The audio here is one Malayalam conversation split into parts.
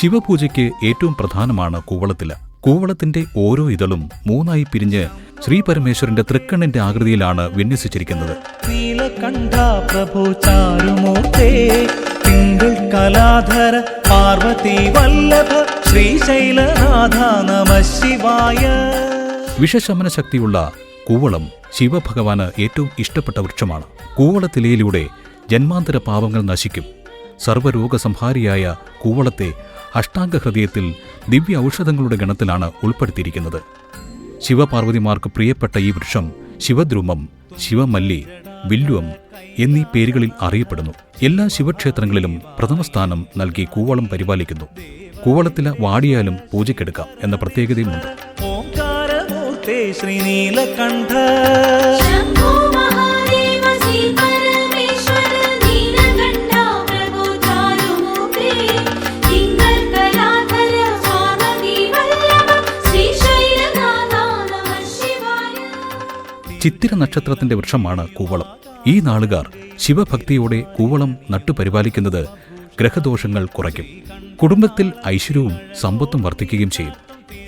ശിവപൂജയ്ക്ക് ഏറ്റവും പ്രധാനമാണ് കൂവളത്തില. കൂവളത്തിന്റെ ഓരോ ഇതളും മൂന്നായി പിരിഞ്ഞ് ശ്രീപരമേശ്വരന്റെ തൃക്കണ്ണിന്റെ ആകൃതിയിലാണ് വിന്യസിച്ചിരിക്കുന്നത്. കലാധര പാർവതി വല്ലഭ ശ്രീശൈലനാഥ നമ ശിവായ. വിഷശമന ശക്തിയുള്ള കൂവളം ശിവഭഗവാന് ഏറ്റവും ഇഷ്ടപ്പെട്ട വൃക്ഷമാണ്. കൂവളത്തിലയിലൂടെ ജന്മാന്തര പാപങ്ങൾ നശിക്കും. സർവരോഗസംഹാരിയായ കൂവളത്തെ അഷ്ടാംഗ ഹൃദയത്തിൽ ദിവ്യ ഔഷധങ്ങളുടെ ഗണത്തിലാണ് ഉൾപ്പെടുത്തിയിരിക്കുന്നത്. ശിവപാർവതിമാർക്ക് പ്രിയപ്പെട്ട ഈ വൃക്ഷം ശിവദ്രുമം ശിവമല്ലി വില്ലുവം എന്നീ പേരുകളിൽ അറിയപ്പെടുന്നു. എല്ലാ ശിവക്ഷേത്രങ്ങളിലും പ്രഥമസ്ഥാനം നൽകി കൂവളം പരിപാലിക്കുന്നു. കൂവളത്തില വാടിയാലും പൂജയ്ക്കെടുക്കാം എന്ന പ്രത്യേകതയുമുണ്ട്. ശ്രീനീലകണ്ഠ. ചിത്തിര നക്ഷത്രത്തിന്റെ വൃക്ഷമാണ് കൂവളം. ഈ നാളുകാർ ശിവഭക്തിയോടെ കൂവളം നട്ടുപരിപാലിക്കുന്നത് ഗ്രഹദോഷങ്ങൾ കുറയ്ക്കും. കുടുംബത്തിൽ ഐശ്വര്യവും സമ്പത്തും വർദ്ധിക്കുകയും ചെയ്യും.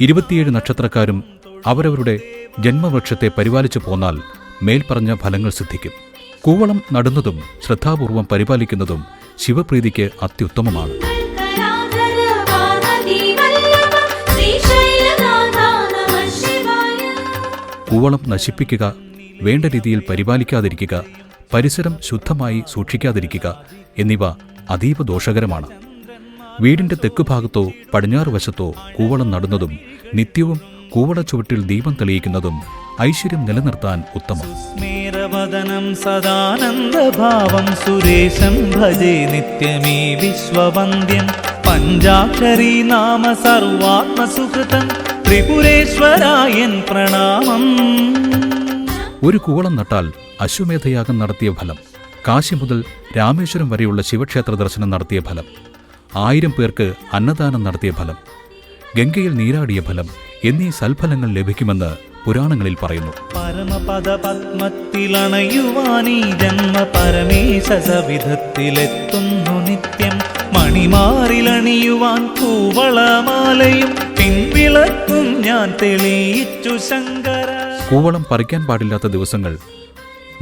ഇരുപത്തിയേഴ് നക്ഷത്രക്കാരും അവരവരുടെ ജന്മവൃക്ഷത്തെ പരിപാലിച്ചു പോന്നാൽ മേൽപ്പറഞ്ഞ ഫലങ്ങൾ സിദ്ധിക്കും. കൂവളം നടുന്നതും ശ്രദ്ധാപൂർവം പരിപാലിക്കുന്നതും ശിവപ്രീതിക്ക് അത്യുത്തമമാണ്. കൂവളം നശിപ്പിക്കുക വേണ്ട രീതിയിൽ പരിപാലിക്കാതിരിക്കുക പരിസരം ശുദ്ധമായി സൂക്ഷിക്കാതിരിക്കുക എന്നിവ അതീവ ദോഷകരമാണ്. വീടിന്റെ തെക്കുഭാഗത്തോ പടിഞ്ഞാറ് വശത്തോ കൂവളം നടുന്നതും നിത്യവും കൂവള ചുവട്ടിൽ ദീപം തെളിയിക്കുന്നതും ഐശ്വര്യം നിലനിർത്താൻ ഉത്തമം. സദാനന്ദ സുരേശം ഭജേ നിത്യമീ നാമ ത്രിപുരേശ്വരായൻ പ്രണാമം. ഒരു കൂവളം നട്ടാൽ അശ്വമേധയാഗം നടത്തിയ ഫലം കാശി മുതൽ രാമേശ്വരം വരെയുള്ള ശിവക്ഷേത്ര ദർശനം നടത്തിയ ഫലം ആയിരം പേർക്ക് അന്നദാനം നടത്തിയ ഫലം ഗംഗയിൽ നീരാടിയ ഫലം എന്നീ സൽഫലങ്ങൾ ലഭിക്കുമെന്ന് പുരാണങ്ങളിൽ പറയുന്നു. പരമപദ പത്മത്തിലണയുവാനീ ജന്മ പരമേശ സവിധത്തിലെത്തുന്നു നിത്യം മണിമാറിലണിയുവാൻ പിൻവിളക്കും കൂവളം പറിക്കാൻ പാടില്ലാത്ത ദിവസങ്ങൾ.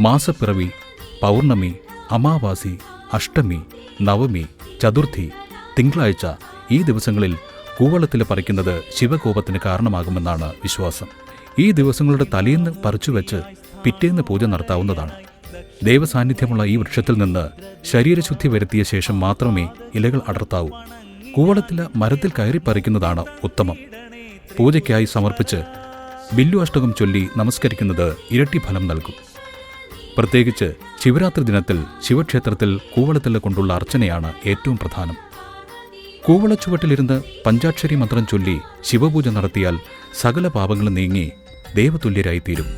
മാസപ്പിറവി പൗർണമി അമാവാസി അഷ്ടമി നവമി ചതുർത്ഥി തിങ്കളാഴ്ച ഈ ദിവസങ്ങളിൽ കൂവളത്തിൽ പറിക്കുന്നത് ശിവകോപത്തിന് കാരണമാകുമെന്നാണ് വിശ്വാസം. ഈ ദിവസങ്ങളുടെ തലേന്ന് പറിച്ചുവെച്ച് പിറ്റേന്ന് പൂജ നടത്താവുന്നതാണ്. ദൈവസാന്നിധ്യമുള്ള ഈ വൃക്ഷത്തിൽ നിന്ന് ശരീരശുദ്ധി വരുത്തിയ ശേഷം മാത്രമേ ഇലകൾ അടർത്താവൂ. കൂവളത്തില മരത്തിൽ കയറി പറിക്കുന്നതാണ് ഉത്തമം. പൂജയ്ക്കായി സമർപ്പിച്ച് ബില്ലു അഷ്ടകം ചൊല്ലി നമസ്കരിക്കുന്നത് ഇരട്ടി ഫലം നൽകും. പ്രത്യേകിച്ച് ശിവരാത്രി ദിനത്തിൽ ശിവക്ഷേത്രത്തിൽ കൂവളത്തിൽ കൊണ്ടുള്ള അർച്ചനയാണ് ഏറ്റവും പ്രധാനം. കൂവളച്ചുവട്ടിലിരുന്ന് പഞ്ചാക്ഷരി മന്ത്രം ചൊല്ലി ശിവപൂജ നടത്തിയാൽ സകല പാപങ്ങളും നീങ്ങി ദേവതുല്യരായിത്തീരും.